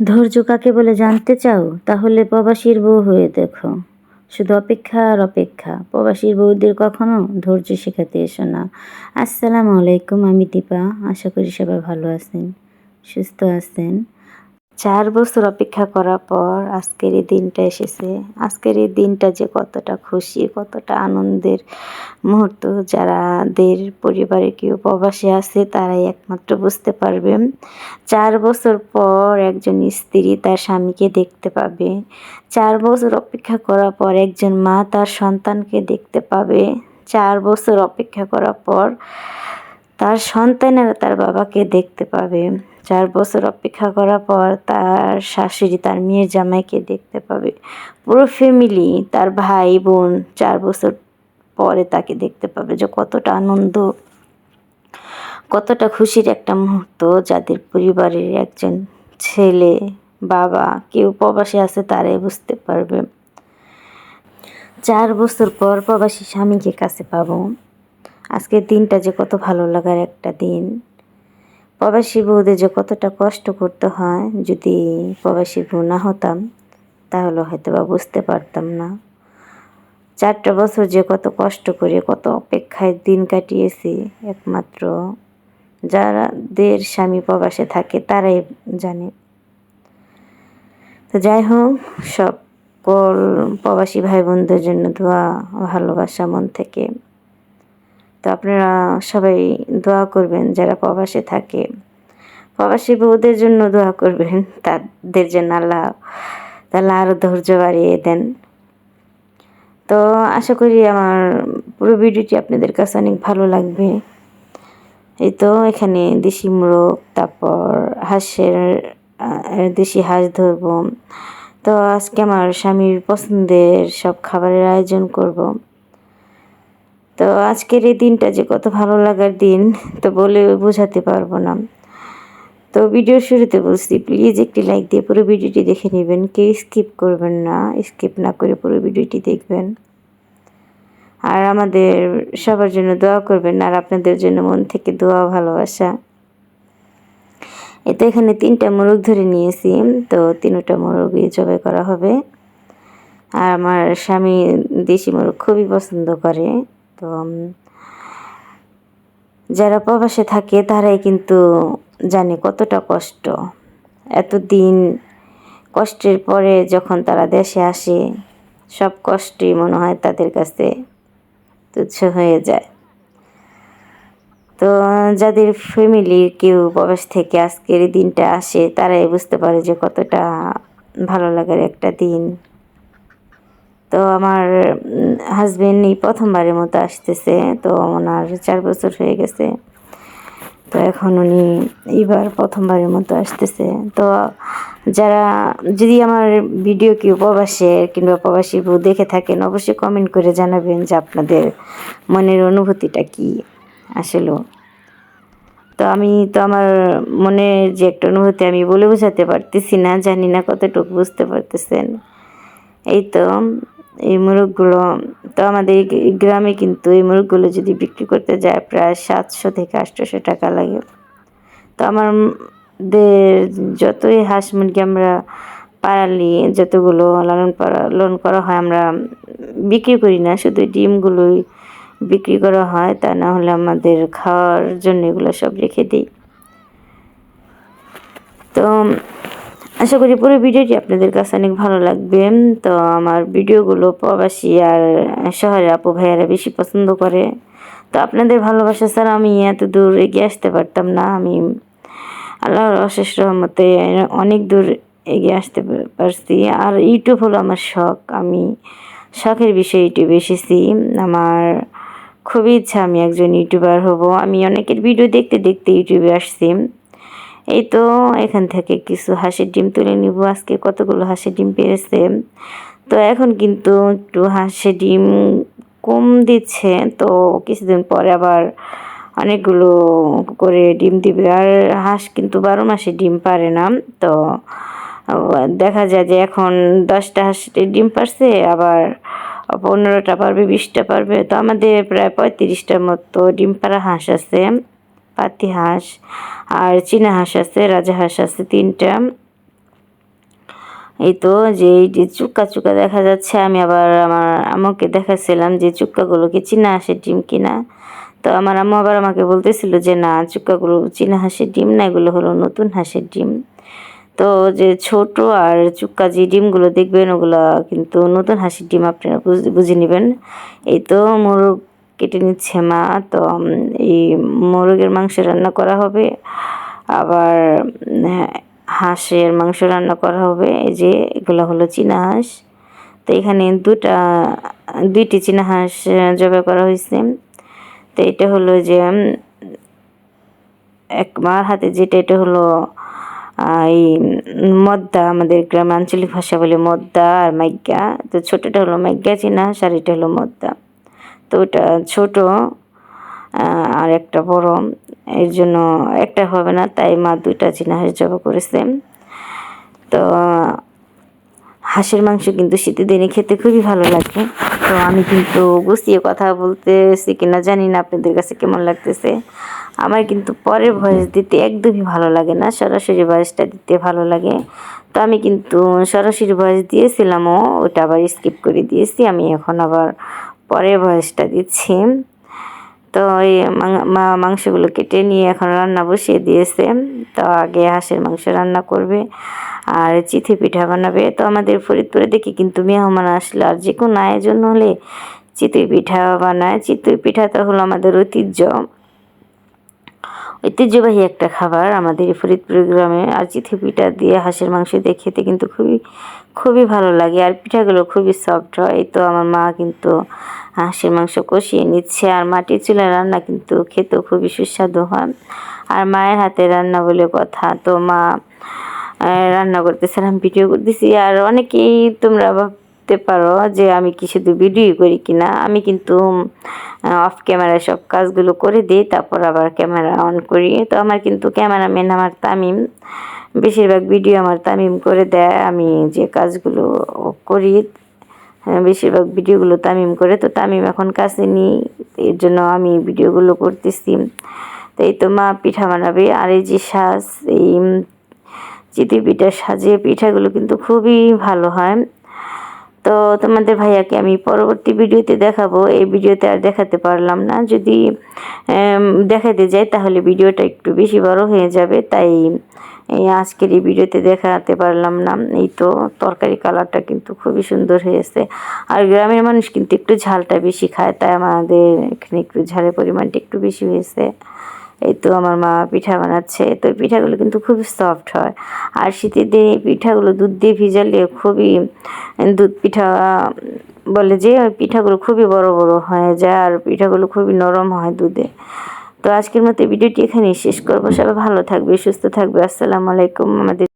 ধৈর্য কাকে বলে জানতে চাও? তাহলে প্রবাসীর বউ হয়ে দেখো। শুধু অপেক্ষা আর অপেক্ষা। প্রবাসীর বউদের কখনো ধৈর্য শেখাতে এসো না। আসসালামু আলাইকুম, আমি দীপা। আশা করি সবাই ভালো আছেন। সুস্থ আছেন? চার বছর অপেক্ষা করার পর আজকের এই দিনটা এসেছে। আজকের এই দিনটা যে কতটা খুশি, কতটা আনন্দের মুহূর্ত যারাদের পরিবারে কেউ প্রবাসে আছে, তারাই একমাত্র বুঝতে পারবে। চার বছর পর একজন স্ত্রী তার স্বামীকে দেখতে পাবে। চার বছর অপেক্ষা করার পর একজন মা তার সন্তানকে দেখতে পাবে। চার বছর অপেক্ষা করার পর তার সন্তানেরা তার বাবাকে দেখতে পাবে। চার বছর অপেক্ষা করার পর তার শাশুড়ি তার মেয়ের জামাইকে দেখতে পাবে। পুরো ফ্যামিলি তার ভাই বোন চার বছর পরে তাকে দেখতে পাবে যে কতটা আনন্দ, কতটা খুশির একটা মুহূর্ত যাদের পরিবারের একজন ছেলে, বাবা কেউ প্রবাসী আছে তারাই বুঝতে পারবে। চার বছর পর প্রবাসী স্বামীকে কাছে পাবো। আজকের দিনটা যে কত ভালো লাগার একটা দিন। প্রবাসী বউদের যে কতটা কষ্ট করতে হয়, যদি প্রবাসী বউ না হতাম, তাহলে হয়তো বা বুঝতে পারতাম না। চারটা বছর যে কত কষ্ট করে, কত অপেক্ষায় দিন কাটিয়েছি, একমাত্র যাদের স্বামী প্রবাসে থাকে, তারাই জানে। তো যাই হোক, সকল প্রবাসী ভাই বোনদের জন্য দোয়া, ভালোবাসা মন থেকে। তো আপনারা সবাই দোয়া করবেন যারা প্রবাসে থাকে। প্রবাসী বউদের জন্য দোয়া করবেন, তাদের জন্য আল্লাহ তাহলে আরও ধৈর্য বাড়িয়ে দেন। তো আশা করি আমার পুরো ভিডিওটি আপনাদের কাছে অনেক ভালো লাগবে। এই তো এখানে দেশি মোরগ, তারপর হাঁসের দেশি হাঁস ধরব। তো আজকে আমার স্বামীর পছন্দের সব খাবারের আয়োজন করব। তো আজকের এই দিনটা যে কত ভালো লাগার দিন, তো বলে বোঝাতে পারব না। তো ভিডিওর শুরুতে বলছি প্লিজ একটি লাইক দিয়ে পুরো ভিডিওটি দেখে নেবেন। কেউ স্কিপ করবেন না স্কিপ না করে পুরো ভিডিওটি দেখবেন। আর আমাদের সবার জন্য দোয়া করবেন, আর আপনাদের জন্য মন থেকে দোয়া, ভালোবাসা। এতে এখানে তিনটা মোরগ ধরে নিয়েছি, তো তিনটা মোরগই জবাই করা হবে। আর আমার স্বামী দেশি মোরগ খুবই পছন্দ করে। তো যারা প্রবাসে থাকে, তারাই কিন্তু জানে কতটা কষ্ট। এতদিন কষ্টের পরে যখন তারা দেশে আসে, সব কষ্টই মনে হয় তাদের কাছে তুচ্ছ হয়ে যায়। তো যাদের ফ্যামিলির কেউ প্রবাস থেকে আজকের দিনটা আসে, তারাই বুঝতে পারে যে কতটা ভালো লাগার একটা দিন। তো আমার হাজবেন্ড এই প্রথমবারের মতো আসতেছে, তো ওনার চার বছর হয়ে গেছে। তো এখন উনি এইবার প্রথমবারের মতো আসতেছে। তো যারা যদি আমার ভিডিও কেউ প্রবাসের কিংবা প্রবাসী বউ দেখে থাকেন, অবশ্যই কমেন্ট করে জানাবেন যে আপনাদের মনের অনুভূতিটা কি আসলে। তো আমি তো আমার মনের যে একটা অনুভূতি আমি বলে বোঝাতে পারতেছি না, জানি না কতটুকু বুঝতে পারতেছেন। এই তো এই মুরগগুলো, তো আমাদের গ্রামে কিন্তু এই মুরগগুলো যদি বিক্রি করতে যায় প্রায় সাতশো থেকে আটশোশো টাকা লাগে। তো আমাদের যতই হাঁস মুরগি আমরা পাড়ালি যতগুলো লালন পালন করা হয় আমরা বিক্রি করি না, শুধু ডিমগুলোই বিক্রি করা হয়, তা না হলে আমাদের খাওয়ার জন্য এগুলো সব রেখে দিই। তো আশা করি পুরো ভিডিওটি আপনাদের কাছে অনেক ভালো লাগবে। তো আমার ভিডিওগুলো প্রবাসী আর শহরে আপু ভাইয়ারা বেশি পছন্দ করে। তো আপনাদের ভালোবাসা ছাড়া আমি এত দূর এগিয়ে আসতে পারতাম না। আমি আল্লাহর অশেষ রহমতে অনেক দূর এগিয়ে আসতে পারছি। আর ইউটিউব হলো আমার শখ। আমি শখের বিষয়ে ইউটিউবে এসেছি। আমার খুবই ইচ্ছা আমি একজন ইউটিউবার হব। আমি অনেকের ভিডিও দেখতে দেখতে ইউটিউবে আসছি। এই তো এখান থেকে কিছু হাঁসের ডিম তুলে নিব। আজকে কতগুলো হাঁসের ডিম পেরেছে? তো এখন কিন্তু একটু হাঁসের ডিম কম দিচ্ছে। তো কিছুদিন পরে আবার অনেকগুলো করে ডিম দিবে। আর হাঁস কিন্তু বারো মাসে ডিম পারে না। তো, দেখা যায় যে এখন দশটা হাঁস ডিম পারছে, আবার পনেরোটা পারবে, বিশটা পারবে। তো আমাদের প্রায় পঁয়ত্রিশটার মতো ডিম পাড়া হাঁস আছে। পাতি হাঁস আর চীনা হাঁস আছে, রাজা হাঁস আছে তিনটা। এই তো যে যে চুক্কা চুক্কা দেখা যাচ্ছে, আমি আবার আমার আম্মুকে দেখাচ্ছিলাম যে চুক্কাগুলো কি চীনা হাঁসের ডিম কিনা তো আমার আম্মু আবার আমাকে বলতেছিল যে, না, চুক্কাগুলো চীনা হাঁসের ডিম না, এগুলো হলো নতুন হাঁসের ডিম। তো যে ছোট আর চুক্কা যে ডিমগুলো দেখবেন, ওগুলো কিন্তু নতুন হাঁসের ডিম, আপনারা বুঝ- নেবেন। এই তো মোরগ কেটে নিচ্ছে মা। তো এই মোরগের মাংস রান্না করা হবে। আবার হাঁসের মাংস রান্না করা হবে। এই যে, এগুলো হলো চীনা হাঁস। তো এখানে দুটা, দুইটি চীনা হাঁস জবাই করা হয়েছে। তো এটা হলো যে এক মার হাতে যেটা, এটা হলো এই মদ্দা। আমাদের গ্রামে আঞ্চলিক ভাষা বলে মদ্দা আর মাইগ্যা তো ছোটোটা হলো মাইগ্যা চীনা আর এটা হলো মদ্দা। ওটা ছোট আর একটা বড়। এর জন্য একটা হবে না, তাই মা দুইটা চীনা হাঁস জবা করেছে। তো, হাঁসের মাংস কিন্তু শীতের দিনে খেতে খুবই ভালো লাগে। তো আমি কিন্তু গুছিয়ে কথা বলতেছি কিনা জানি না আপনাদের কাছে কেমন লাগতেছে। আমার কিন্তু পরের ভয়েস দিতে একদমই ভালো লাগে না, সরাসরি ভয়েসটা দিতে ভালো লাগে। তো আমি কিন্তু সরাসরি ভয়েস দিয়েছিলামও, ওটা আবার স্কিপ করে দিয়েছি। আমি এখন আবার পরের ভয়েসটা দিচ্ছি। তো এই মাংসগুলো কেটে নিয়ে এখন রান্না বসিয়ে দিয়েছে। তো আগে হাঁসের মাংস রান্না করবে, আর চিথি পিঠা বানাবে। তো আমাদের ফরিদপুরে দেখি কিন্তু মেহমান আসলে, আর যে কোনো আয়োজন হলে চিতই পিঠা বানায়। চিতই পিঠা তো হলো আমাদের ঐতিহ্য। ঐতিহ্যবাহী একটা খাবার আমাদের ফরিদপুর গ্রামে। আর চিথি পিঠা দিয়ে হাঁসের মাংস দিয়ে খেতে কিন্তু খুবই খুবই ভালো লাগে আর পিঠাগুলো খুবই সফট হয়। এই তো আমার মা কিন্তু হাঁসের মাংস কষিয়ে নিচ্ছে আর মাটির চুলার রান্না কিন্তু খেতেও খুবই সুস্বাদু হয়। আর মায়ের হাতে রান্না বলে কথা। তো মা রান্না করতেছিলাম ভিডিও করতেছি। আর অনেকেই তোমরা ভাবতে পারো যে আমি কি শুধু ভিডিও করি কিনা আমি কিন্তু অফ ক্যামেরায় সব কাজগুলো করে দিই, তারপর আবার ক্যামেরা অন করি। তো আমার কিন্তু ক্যামেরাম্যান আমার তামিম। বেশিরভাগ ভিডিও আমার তামিম করে দেয় আমি যে কাজগুলো করি হ্যাঁ, বেশিরভাগ ভিডিওগুলো তামিম করে। তো তামিম এখন কাছে নিই এর জন্য আমি ভিডিওগুলো করতেছি। তো এই তো মা পিঠা বানাবে আর এই যে সাজ এই চিতই পিঠা সাজে পিঠাগুলো কিন্তু খুবই ভালো হয়। তো তোমাদের ভাইয়াকে আমি পরবর্তী ভিডিওতে দেখাবো এই ভিডিওতে আর দেখাতে পারলাম না। যদি দেখাতে যাই তাহলে ভিডিওটা একটু বেশি বড় হয়ে যাবে তাই এই আজকের এই ভিডিওতে দেখাতে পারলাম না। এই তো তরকারি কালারটা কিন্তু খুবই সুন্দর হয়েছে। আর গ্রামের মানুষ কিন্তু একটু ঝালটা বেশি খায়, তাই আমাদের এখানে একটু ঝালের পরিমাণটা একটু বেশি হয়েছে। এই তো আমার মা পিঠা বানাচ্ছে। তো পিঠাগুলো কিন্তু খুবই সফট হয়। আর শীতের দিনে এই পিঠাগুলো দুধ দিয়ে ভিজালে খুবই, দুধ পিঠা বলে যে পিঠাগুলো খুবই বড় বড় হয়ে যায়, আর পিঠাগুলো খুবই নরম হয় দুধে। তো আজকের মতো ভিডিওটি এখানেই শেষ করব। সবাই ভালো থাকবে, সুস্থ থাকবে। আসসালামু আলাইকুম। আমাদের